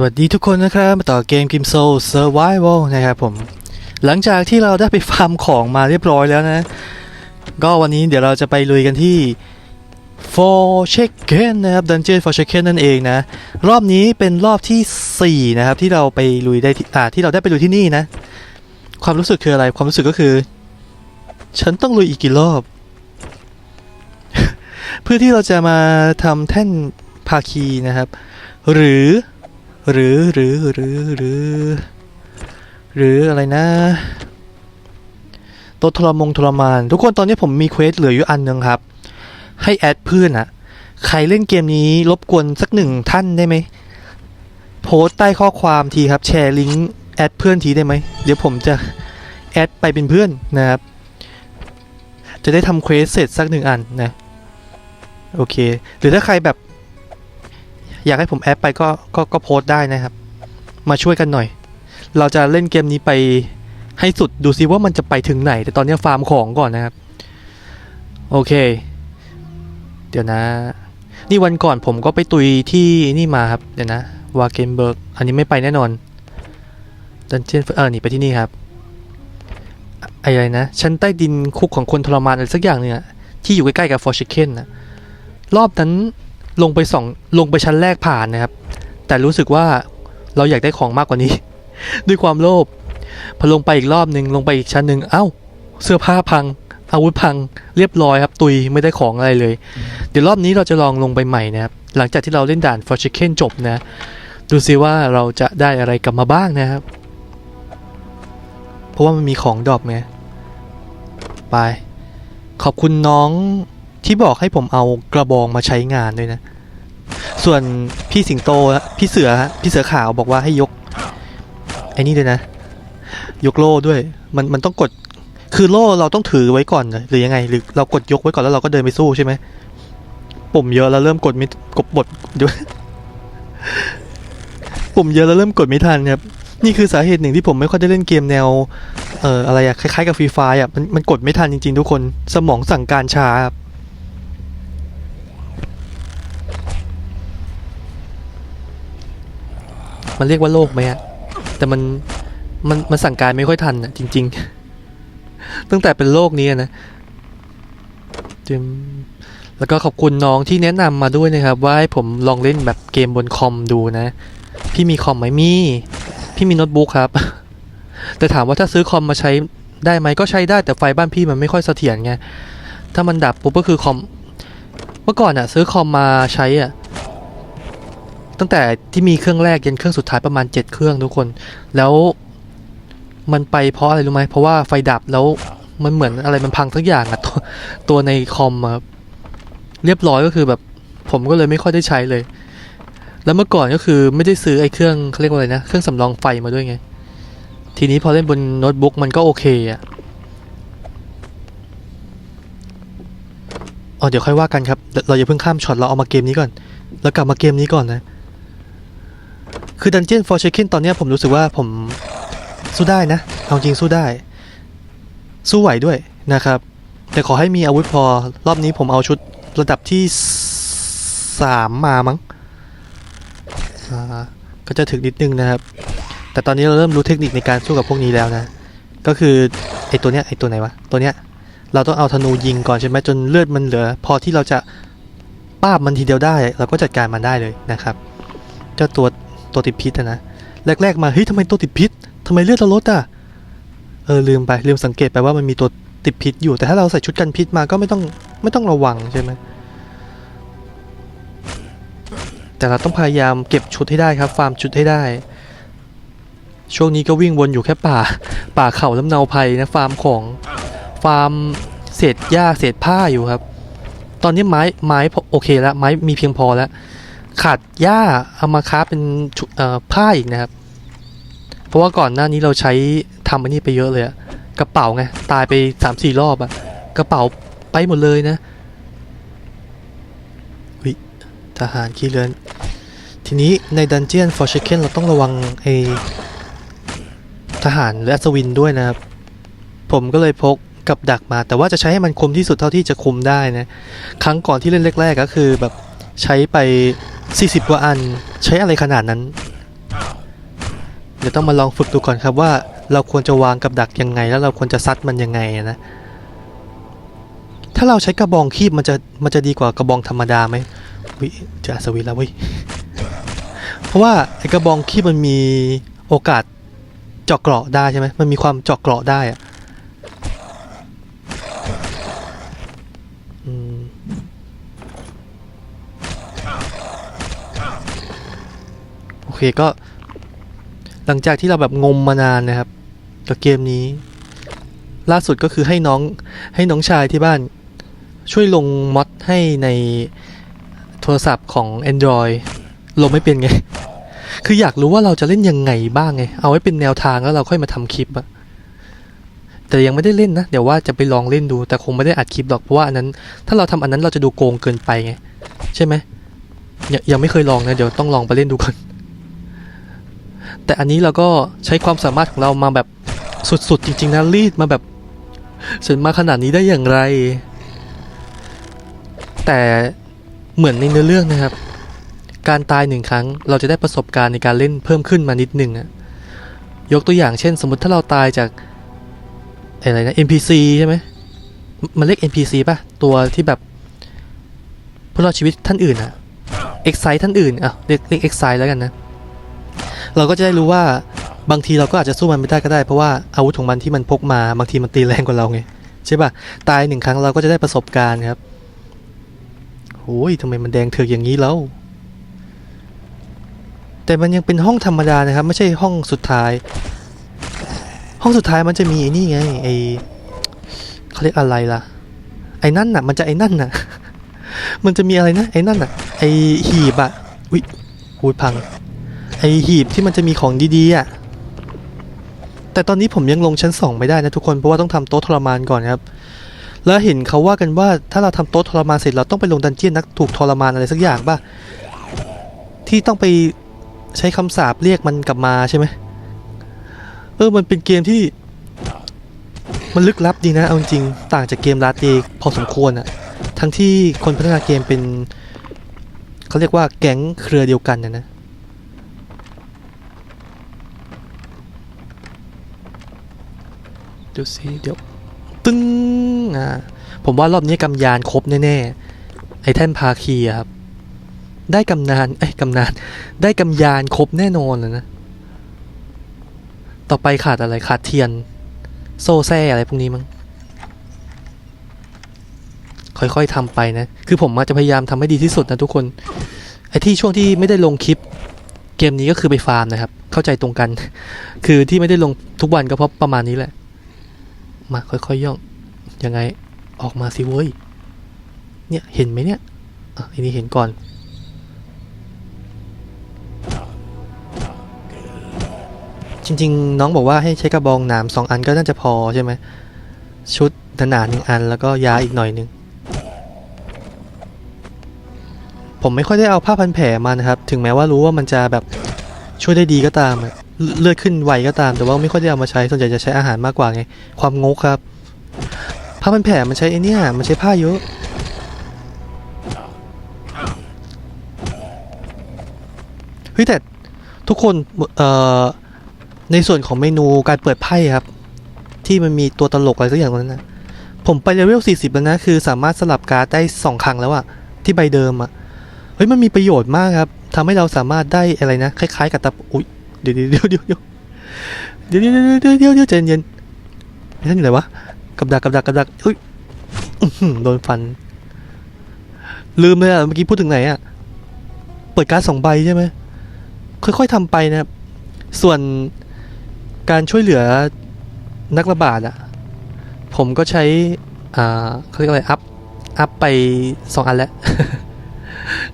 สวัสดีทุกคนนะครับ มาต่อเกม Kim Soul Survival นะครับผม หลังจากที่เราได้ไปฟาร์มของมาเรียบร้อยแล้วนะ ก็วันนี้เดี๋ยวเราจะไปลุยกันที่ For Chicken นะครับ Dungeon for Chicken นั่นเองนะ รอบนี้เป็นรอบที่ 4 นะครับ ที่เราไปลุยได้ที่อ่าที่เราได้ไปลุยที่นี่นะ ความรู้สึกคืออะไรความรู้สึกก็คือ ฉันต้องลุยอีกกี่รอบ เพื่อที่เราจะมาทำแท่นภาคีนะครับ หรือ หรือหรือหรือหรือ หรืออะไรนะตัวทรมงทรมาน ทุกคนตอนนี้ผมมีเควสเหลืออยู่อันหนึ่งครับ ให้แอดเพื่อนอะใครเล่นเกมนี้รบกวนสักหนึ่งท่านได้ไหมโพสต์ใต้ข้อความทีครับ แชร์ลิงก์แอดเพื่อนทีได้ไหมเดี๋ยวผมจะแอดไปเป็นเพื่อนนะครับ จะได้ทำเควสเสร็จสักหนึ่งอันนะ โอเค หรือถ้าใครแบบ อยากให้ผมแอดไปก็ก็ก็โพสต์ได้นะครับ มาช่วยกันหน่อย เราจะเล่นเกมนี้ไปให้สุดดูซิว่ามันจะไปถึงไหน แต่ตอนนี้ฟาร์มของก่อนนะครับ โอเค เดี๋ยวนะ นี่วันก่อนผมก็ไปตุยที่นี่มาครับ เดี๋ยวนะวาเกนเบิร์กอันนี้ไม่ไปแน่นอนดันเจียนเออหนีไปที่นี่ครับอะอะไรนะชั้นใต้ดินคุกของคนทรมานอะไรสักอย่างเนี่ยที่อยู่ใกล้ๆกับฟอร์ชิเคนนะรอบนั้น ลงไปสองลงไปชั้นแรกผ่านนะครับ แต่รู้สึกว่าเราอยากได้ของมากกว่านี้ ด้วยความโลภพอลงไปอีกรอบหนึ่งลงไปอีกชั้นหนึ่งเอ้า เสื้อผ้าพัง อาวุธพัง เรียบร้อยครับ ตุยไม่ได้ของอะไรเลย เดี๋ยวรอบนี้เราจะลองลงไปใหม่นะครับ หลังจากที่เราเล่นด่านฟอร์ชิเคนจบนะ ดูซิว่าเราจะได้อะไรกลับมาบ้างนะครับ เพราะว่ามันมีของดรอปไงไป ขอบคุณน้อง ที่บอกให้ผมเอากระบองมาใช้งานด้วยนะ ส่วนพี่สิงโตฮะพี่เสือฮะพี่เสือขาวบอกว่าให้ยกไอ้นี่ด้วยนะ ยกโล่ด้วย มันมันต้องกดคือโล่เราต้องถือไว้ก่อนเหรอหรือยังไง หรือเรากดยกไว้ก่อนแล้วเราก็เดินไปสู้ใช่ไหมปุ่มเยอะแล้วเริ่มกดไม่กดบดเดี๋ยวปุ่มเยอะแล้วเริ่มกดไม่ทันครับนี่คือสาเหตุหนึ่งที่ผมไม่ค่อยได้เล่นเกมแนว เอ่ออะไรอะคล้ายๆกับฟรีไฟอะมันมันกดไม่ทันจริงๆทุกคน สมองสั่งการช้าครับ มันเรียกว่าโลกไหมอะแต่มันมันมันสั่งการไม่ค่อยทันอะจริง ๆ ตั้งแต่เป็นโลกนี้นะจึมแล้วก็ขอบคุณน้องที่แนะนำมาด้วยนะครับ ว่าให้ผมลองเล่นแบบเกมบนคอมดูนะ พี่มีคอมไหมมีพี่มีโน้ตบุ๊กครับ แต่ถามว่าถ้าซื้อคอมมาใช้ได้ไหมก็ใช้ได้แต่ไฟบ้านพี่มันไม่ค่อยเสถียรไงถ้ามันดับปุ๊บก็คือคอมเมื่อก่อนอะซื้อคอมมาใช้อะ ตั้งแต่ที่มีเครื่องแรกยันเครื่องสุดท้ายประมาณ 7 เครื่องทุกคน แล้วมันไปเพราะอะไรรู้ไหมเพราะว่าไฟดับแล้วมันเหมือนอะไรมันพังสักอย่างอะตัวตัวในคอมอะครับเรียบร้อยก็คือแบบผมก็เลยไม่ค่อยได้ใช้เลย แล้วเมื่อก่อนก็คือไม่ได้ซื้อไอ้เครื่องเขาเรียกว่าอะไรนะเครื่องสำรองไฟมาด้วยไง ทีนี้พอเล่นบนโน้ตบุ๊กมันก็โอเคอะอ๋อเดี๋ยวค่อยว่ากันครับ เราอย่าเพิ่งข้ามช็อตเราเอามาเกมนี้ก่อน แล้วกลับมาเกมนี้ก่อนนะ คือ Dungeon for Chicken ตอนนี้ผมรู้สึกว่าผมสู้ได้นะเอาจริงสู้ได้ สู้ไหวด้วยนะครับ แต่ขอให้มีอาวุธพอ รอบนี้ผมเอาชุดระดับที่สามมามั้งก็จะถึงนิดนึงนะครับ แต่ตอนนี้เราเริ่มรู้เทคนิคในการสู้กับพวกนี้แล้วนะ ก็คือไอตัวเนี้ยไอตัวไหนวะ ตัวเนี้ยเราต้องเอาธนูยิงก่อนใช่ไหมจนเลือดมันเหลือ พอที่เราจะป้าบมันทีเดียวได้ เราก็จัดการมันได้เลยนะครับ เจ้าตัว ตัวติดพิษอะนะ แรก ๆ มาเฮ้ยทำไมตัวติดพิษทำไมเลือดเราลดอะ เออลืมไปลืมสังเกตไปว่ามันมีตัวติดพิษอยู่ แต่ถ้าเราใส่ชุดกันพิษมาก็ไม่ต้องไม่ต้องระวังใช่ไหมแต่เราต้องพยายามเก็บชุดให้ได้ครับฟาร์มชุดให้ได้ ช่วงนี้ก็วิ่งวนอยู่แค่ป่า ป่าเขาลำเนาภัยนะฟาร์มของฟาร์มเศษหญ้าเศษผ้าอยู่ครับ ตอนนี้ไม้ไม้โอเคแล้วไม้มีเพียงพอแล้ว ขาดหญ้าเอามาค้าเป็นผ้าอีกนะครับ เพราะว่าก่อนหน้านี้เราใช้ทำอันนี้ไปเยอะเลยอะกระเป๋าไงตายไปสามสี่รอบอะกระเป๋าไปหมดเลยนะวิทหารขี้เลือนทีนี้ในดันเจียนฟอร์ชิเคนเราต้องระวังไอทหารและอัศวินด้วยนะครับ ผมก็เลยพกกับดักมา แต่ว่าจะใช้ให้มันคมที่สุดเท่าที่จะคมได้นะ ครั้งก่อนที่เล่นแรกๆก็คือแบบใช้ไป 40 กว่าอันใช้อะไรขนาดนั้น เดี๋ยวต้องมาลองฝึกดูก่อนครับว่าเราควรจะวางกับดักยังไง แล้วเราควรจะซัดมันยังไงนะ ถ้าเราใช้กระบองคีบมันจะมันจะดีกว่ากระบองธรรมดาไหมวิจะสวิตแล้วเวิเพราะว่าไอกระบองคีบมันมีโอกาสเจาะเกราะได้ใช่ไหมมันมีความเจาะเกราะได้อะอืมโอ เคก็ หลังจากที่เราแบบงมมานานนะครับ กับเกมนี้ ล่าสุดก็คือให้น้องให้น้องชายที่บ้าน ช่วยลงมอดให้ในโทรศัพท์ของ Android ลงไม่เป็นไง คืออยากรู้ว่าเราจะเล่นยังไงบ้างไง เอาไว้เป็นแนวทางแล้วเราค่อยมาทำคลิปอะแต่ยังไม่ได้เล่นนะ เดี๋ยวว่าจะไปลองเล่นดู แต่คงไม่ได้อัดคลิปหรอกเพราะว่าอันนั้น ถ้าเราทำอันนั้นเราจะดูโกงเกินไปไง ใช่ไหมยยังไม่เคยลองนะ เดี๋ยวต้องลองไปเล่นดูก่อน แต่อันนี้เราก็ใช้ความสามารถของเรามาแบบสุดๆ จริง ๆนะรีดมาแบบฉันมาขนาดนี้ได้อย่างไร แต่เหมือนในเนื้อเรื่องนะครับ การตายหนึ่งครั้งเราจะได้ประสบการณ์ในการเล่นเพิ่มขึ้นมานิดหนึ่งอะยกตัวอย่างเช่น สมมติถ้าเราตายจากอะไรนะ NPC ใช่ไหมมมันเรียก NPC ป่ะ ตัวที่แบบผู้รอดชีวิตท่านอื่นอะ Excite ท่านอื่นอะเรียกเรียก Excite แล้วกันนะ เราก็จะได้รู้ว่าบางทีเราก็อาจจะสู้มันไม่ได้ก็ได้เพราะว่าอาวุธของมันที่มันพกมาบางทีมันตีแรงกว่าเราไงใช่ป่ะตายหนึ่งครั้งเราก็จะได้ประสบการณ์ครับโอ้ยทำไมมันแดงเถือกอย่างนี้แล้วแต่มันยังเป็นห้องธรรมดานะครับ ไม่ใช่ห้องสุดท้าย ห้องสุดท้ายมันจะมีไอ้นี่ไงไอเขาเรียกอะไรล่ะ ไอ้นั่นน่ะ มันจะไอ้นั่นน่ะ มันจะมีอะไรนะไอ้นั่นน่ะไอหีบอะอุ้ยหูยพัง ไอหีบที่มันจะมีของดีๆอะแต่ตอนนี้ผมยังลงชั้นสองไม่ได้นะทุกคนเพราะว่าต้องทำโต๊ะทรมานก่อนครับ แล้วเห็นเขาว่ากันว่าถ้าเราทำโต๊ะทรมานเสร็จเราต้องไปลงดันเจียนนักถูกทรมานอะไรสักอย่างป่ะที่ต้องไปใช้คำสาปเรียกมันกลับมาใช่ไหมเออมันเป็นเกมที่ มันลึกลับดีนะเอาจริงต่างจากเกมลาเตพอสมควรอะทั้งที่คนพัฒนาเกมเป็นเขาเรียกว่าแก๊งเครือเดียวกันนะนะ ดูสิเดี๋ยวตึ้งอ่าผมว่ารอบนี้กำยานครบแน่ๆไอ้แท่นพาคีครับ ได้กำนานเอ้กำนาน ได้กำยานครบแน่นอนเลยนะ ต่อไปขาดอะไรขาดเทียน โซ่แซ่อะไรพวกนี้มั้งค่อยๆทำไปนะ คือผมอาจจะพยายามทำให้ดีที่สุดนะทุกคน ไอ้ที่ช่วงที่ไม่ได้ลงคลิป เกมนี้ก็คือไปฟาร์มนะครับ เข้าใจตรงกัน คือที่ไม่ได้ลงทุกวันก็เพราะประมาณนี้แหละ มาค่อยๆย่อง ยังไงออกมาสิเว้ย เนี่ยเห็นไหมเนี่ยอะอันนี้เห็นก่อน จริง ๆ น้องบอกว่าให้ใช้กระบองหนามสองอันก็น่าจะพอใช่ไหม ชุดหนาหนึ่งอันแล้วก็ยาอีกหน่อยหนึ่งผมไม่ค่อยได้เอาผ้าพันแผลมานะครับ ถึงแม้ว่ารู้ว่ามันจะแบบช่วยได้ดีก็ตามอะ เลือดขึ้นไวก็ตาม แต่ว่าไม่ค่อยได้เอามาใช้ส่วนใหญ่จะใช้อาหารมากกว่าไง ความงกครับผ้าพันแผลมันใช้ไอเนี่ยมันใช้ผ้าเยอะเฮ้ยแต่ทุกคนเอ่อในส่วนของเมนูการเปิดไพ่ครับ ที่มันมีตัวตลกอะไรสักอย่างนั้นนะผมไปเลเวล40 แล้วนะ คือสามารถสลับการ์ดได้สองครั้งแล้วอะที่ใบเดิมอะเฮ้ยมันมีประโยชน์มากครับทำให้เราสามารถได้อะไรนะ คล้ายๆกับตะอุ้ย เดี๋ยวเดี๋ยวเดี๋ยวเดี๋ยวเดี๋ยวเดี๋ยวเดี๋ยวเดี๋ยวเดี๋ยวใจเย็นไม่ท่านอยู่ไหนวะกับดักกับดักกับดักเฮ้ยโดนฟัน ลืมเลยอะเมื่อกี้พูดถึงไหนอะเปิดการ์ดสองใบใช่ไหมค่อยๆทำไปนะครับ ส่วนการช่วยเหลือนักระบาดอะ ผมก็ใช้อ่าเขาเรียกอะไรอัพอัพไปสองอันแล้ว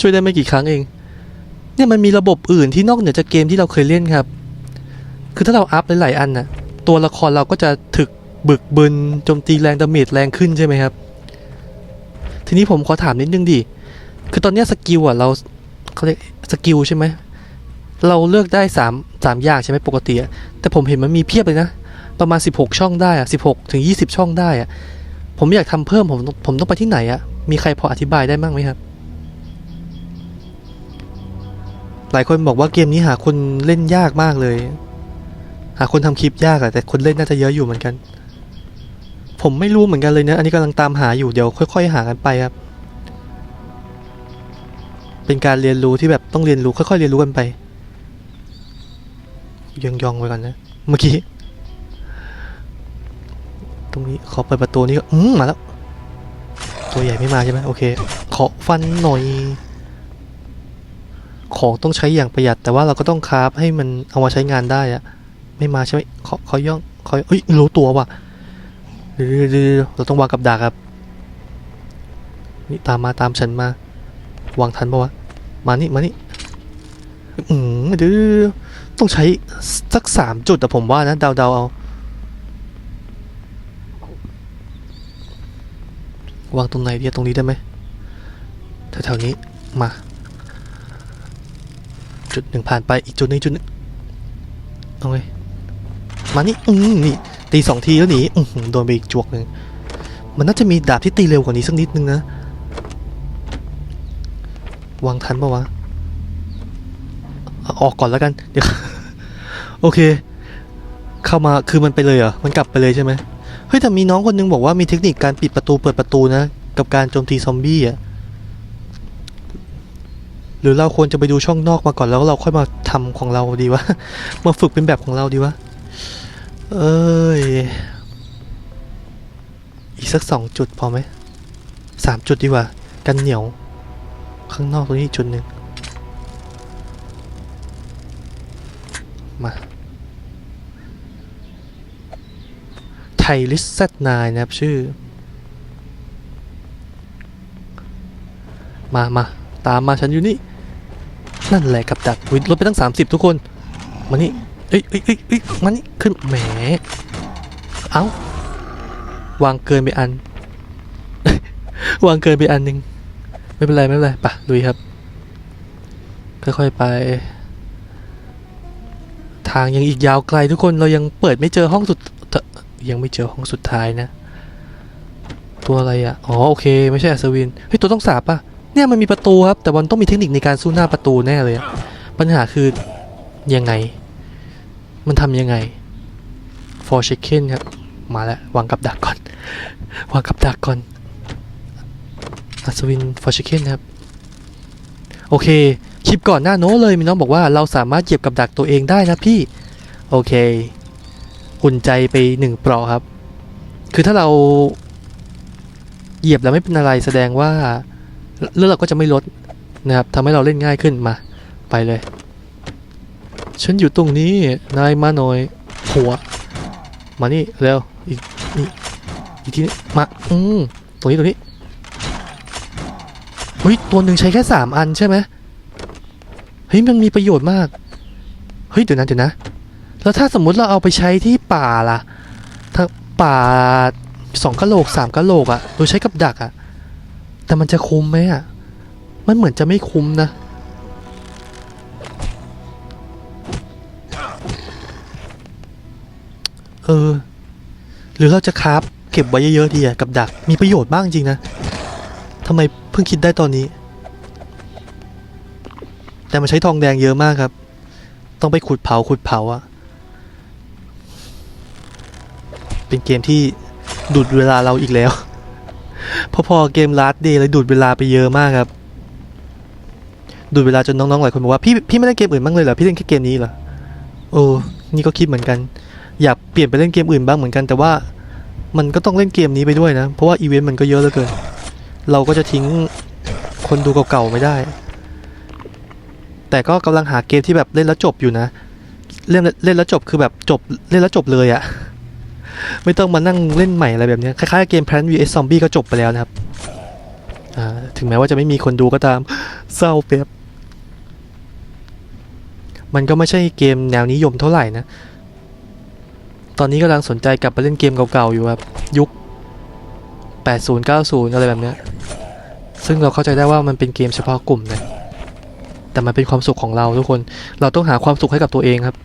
ช่วยได้ไม่กี่ครั้งเอง เนี่ยมันมีระบบอื่นที่นอกเหนือจากเกมที่เราเคยเล่นครับ คือถ้าเราอัพหลายๆอันนะตัวละครเราก็จะถึกบึกบึนโจมตีแรงดาเมจแรงขึ้นใช่ไหมครับ ทีนี้ผมขอถามนิดนึงดิ คือตอนเนี้ยสกิลอะเราเขาเรียกสกิลใช่ไหม เราเลือกได้สามสามอย่างใช่ไหมปกติแต่ผมเห็นมันมีเพียบเลยนะ ประมาณ 16 ช่องได้อะ16 ถึง 20 ช่องได้อะ ผมอยากทำเพิ่มผมผมต้องไปที่ไหนอะ มีใครพออธิบายได้บ้างไหมครับ หลายคนบอกว่าเกมนี้หาคนเล่นยากมากเลย หาคนทำคลิปยากอะแต่คนเล่นน่าจะเยอะอยู่เหมือนกัน ผมไม่รู้เหมือนกันเลยนะ อันนี้กำลังตามหาอยู่เดี๋ยวค่อย ๆ หากันไปครับ เป็นการเรียนรู้ที่แบบต้องเรียนรู้ค่อยๆเรียนรู้กันไปยองยองๆไว้ก่อนนะเมื่อกี้ตรงนี้ขอเปิดประตูนี้ก็อืมมาแล้ว ตัวใหญ่ไม่มาใช่ไหมโอเค ขอฟันหน่อย ของต้องใช้อย่างประหยัด แต่ว่าเราก็ต้องคราฟให้มันเอามาใช้งานได้อะไม่มาใช่ไหมเขอขอย่องเขอเอ้ยรู้ตัวว่ะเดี๋ยวเดี๋ยวเดี๋ยวเราต้องวางกับดักครับ นี่ตามมาตามฉันมาวางทันปะวะมานี่มานี่อืมเดี๋ยวเดี๋ยวเดี๋ยวต้องใช้สักสามจุดแต่ผมว่านะเดาเดาๆเอาวางตรงไหนดีอะตรงนี้ได้ไหมแถวๆนี้มา จุดหนึ่งผ่านไปอีกจุดหนึ่งจุดหนึงเอาไงมานี่อืมนี่ตีสองทีแล้วหนีอืโดนไปอีกจวกหนึ่งมันน่าจะมีดาบที่ตีเร็วกว่านี้สักนิดนึงนะวางทันปะวะอออกก่อนแล้วกันเดี๋ยวโอเค เข้ามาคือมันไปเลยเหรอมันกลับไปเลยใช่ไหมเฮ้ยแต่มีน้องคนนึงบอกว่ามีเทคนิคการปิดประตูเปิดประตูนะ กับการโจมตีซอมบี้อะ หรือเราควรจะไปดูช่องนอกมาก่อนแล้วเราค่อยมาทำของเราดีวะ มาฝึกเป็นแบบของเราดีวะ เอ้ย อีกสักสองจุดพอไหมสามจุดดีกว่า กันเหนียว ข้างนอกตรงนี้จุดหนึ่งมาไทลิสเซตนายนะครับชื่อ มามาตามมาฉันอยู่นี่ นั่นแหละกับดักอุ๊ยลดไปตั้ง 30 ทุกคน มานี่เอ้ยเอ้ยเอ้ยเอ้ยมานี่ขึ้นแหม เอ้าวางเกินไปอัน วางเกินไปอันหนึ่งไม่เป็นไรไม่เป็นไรปะลุยครับ ค่อยๆไป ทางยังอีกยาวไกลทุกคนเรายังเปิดไม่เจอห้องสุดยังไม่เจอห้องสุดท้ายนะ ตัวอะไรอะ อ๋อโอเค ไม่ใช่อัศวิน เฮ้ย ตัวต้องสาบป่ะ เนี่ยมันมีประตูครับ แต่มันต้องมีเทคนิคในการสู้หน้าประตูแน่เลย ปัญหาคือยังไง มันทำยังไง for chicken ครับ มาแล้ว วางกับดักก่อน วางกับดักก่อน อัศวิน for chicken ครับ โอเค คลิปก่อนหน้าโน้เลยมีน้องบอกว่าเราสามารถเหยียบกับดักตัวเองได้นะพี่ โอเคอุ่นใจไปหนึ่งเปลอครับ คือถ้าเราเหยียบแล้วไม่เป็นอะไรแสดงว่า เลือดเราก็จะไม่ลดนะครับทำให้เราเล่นง่ายขึ้นมาไปเลย ฉันอยู่ตรงนี้นายมาหน่อยหัว มานี่เร็วอีกนี่อีกทีนี้มาอืมตรงนี้ตรงนี้เฮ้ยตัวหนึ่งใช้แค่สามอันใช่ไหมเฮ้ยมันมีประโยชน์มากเฮ้ยเดี๋ยวนะเดี๋ยวนะแล้วถ้าสมมุติเราเอาไปใช้ที่ป่าล่ะถ้าป่าสองกะโหลกสามกะโหลกอะโดยใช้กับดักอะ แต่มันจะคุ้มไหมอะ มันเหมือนจะไม่คุ้มนะ เออ หรือเราจะคราฟเก็บไว้เยอะๆดีอะกับดัก มีประโยชน์มากจริงนะทำไมเพิ่งคิดได้ตอนนี้ แต่มันใช้ทองแดงเยอะมากครับ ต้องไปขุดเผาขุดเผาอะเป็นเกมที่ดูดเวลาเราอีกแล้ว พอพอเกมลาสเดย์เลยดูดเวลาไปเยอะมากครับ ดูดเวลาจนน้องๆหลายคนบอกว่าพี่พี่ไม่เล่นเกมอื่นบ้างเลยเหรอพี่เล่นแค่เกมนี้เหรอโอ้นี่ก็คิดเหมือนกัน อยากเปลี่ยนไปเล่นเกมอื่นบ้างเหมือนกัน แต่ว่ามันก็ต้องเล่นเกมนี้ไปด้วยนะ เพราะว่าอีเวนต์มันก็เยอะเหลือเกิน เราก็จะทิ้งคนดูเก่าๆไม่ได้ แต่ก็กำลังหาเกมที่แบบเล่นแล้วจบอยู่นะ เล่นเล่นแล้วจบคือแบบจบเล่นแล้วจบเลยอะ ไม่ต้องมานั่งเล่นใหม่อะไรแบบนี้คล้ายๆเกม Plant vs Zombie ก็จบไปแล้วนะครับถึงแม้ว่าจะไม่มีคนดูก็ตามเศร้าเป๊บมันก็ไม่ใช่เกมแนวนิยมเท่าไหร่นะ ตอนนี้กำลังสนใจกลับไปเล่นเกมเก่าๆอยู่ครับ ยุค 80 90 อะไรแบบเนี้ยซึ่งเราเข้าใจได้ว่ามันเป็นเกมเฉพาะกลุ่มนะแต่มันเป็นความสุขของเราทุกคน เราต้องหาความสุขให้กับตัวเองครับ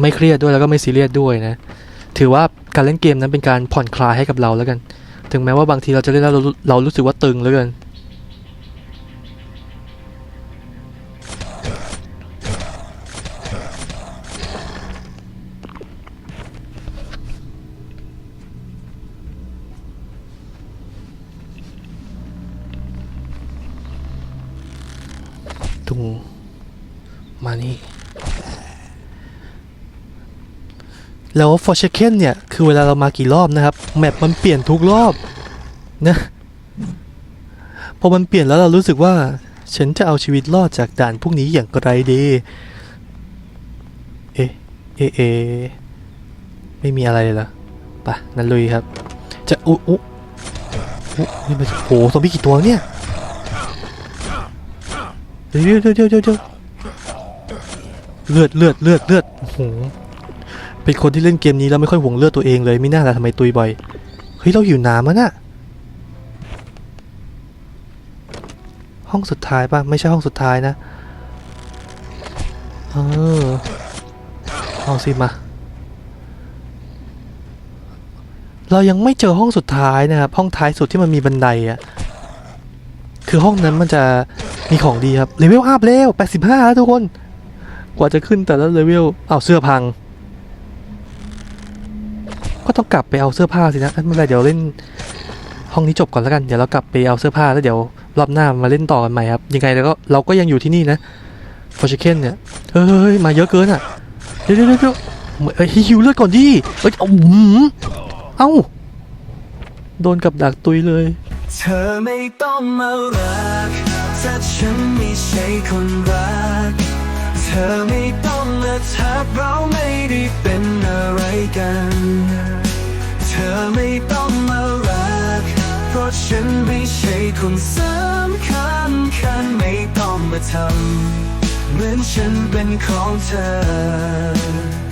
ไม่เครียดด้วยแล้วก็ไม่ซีเรียสด้วยนะ ถือว่าการเล่นเกมนั้นเป็นการผ่อนคลายให้กับเราแล้วกัน ถึงแม้ว่าบางทีเราจะเล่นแล้วเราเรารู้สึกว่าตึงเหลือเกิน มานี่ แล้วฟอร์เชเคนเนี่ย คือเวลาเรามากี่รอบนะครับ แมปมันเปลี่ยนทุกรอบนะพอมันเปลี่ยนแล้วเรารู้สึกว่า ฉันจะเอาชีวิตรอดจากด่านพวกนี้อย่างไรดี เอ๊ะ เอะเอะไม่มีอะไรเลยเหรอปะนั่นลุยครับ จะอุ๊อุ๊อุ๊นี่มันโหซอมบี้กี่ตัวเนี่ยเดี๋ยวเดี๋ยวเดี๋ยวเดี๋ยวเดี๋ยวเลือดเลือดเลือดเลือดโอ้โห เป็นคนที่เล่นเกมนี้แล้วไม่ค่อยห่วงเลือดตัวเองเลยไม่น่าละทำไมตุยบ่อย เฮ้ย เราหิวน้ำมันอะห้องสุดท้ายป่ะ ไม่ใช่ห้องสุดท้ายนะ เออ เอาสิมา เรายังไม่เจอห้องสุดท้ายนะครับ ห้องท้ายสุดที่มันมีบันไดอะคือห้องนั้นมันจะมีของดีครับ เลเวลอัพแล้ว85 แล้วทุกคน กว่าจะขึ้นแต่ละเลเวลเอาวเสื้อพัง ก็ต้องกลับไปเอาเสื้อผ้าสินะเอ้ยไม่เป็นไรเดี๋ยวเล่นห้องนี้จบก่อนแล้วกัน เดี๋ยวเรากลับไปเอาเสื้อผ้าแล้วเดี๋ยวรอบหน้ามาเล่นต่อกันใหม่ครับ ยังไงแล้วก็เราก็ยังอยู่ที่นี่นะฟอร์ชเคนเนี่ย เฮ้ย มาเยอะเกินอะ เดี๋ยวเดี๋ยวเดี๋ยวเอ้ยหิวเลือดก่อนดิเอ้ยเอาหืมเอ้า โดนกับดักตุยเลย เธอไม่ต้องมารักถ้าฉันไม่ใช่คนรัก เธอไม่ต้องมาทักเราไม่ได้เป็นอะไรกัน อไม่ต้องมารัก เพราะฉันไม่ใช่คนสำคัญคันไม่ต้องมาทำเหมือนฉันเป็นของเธอ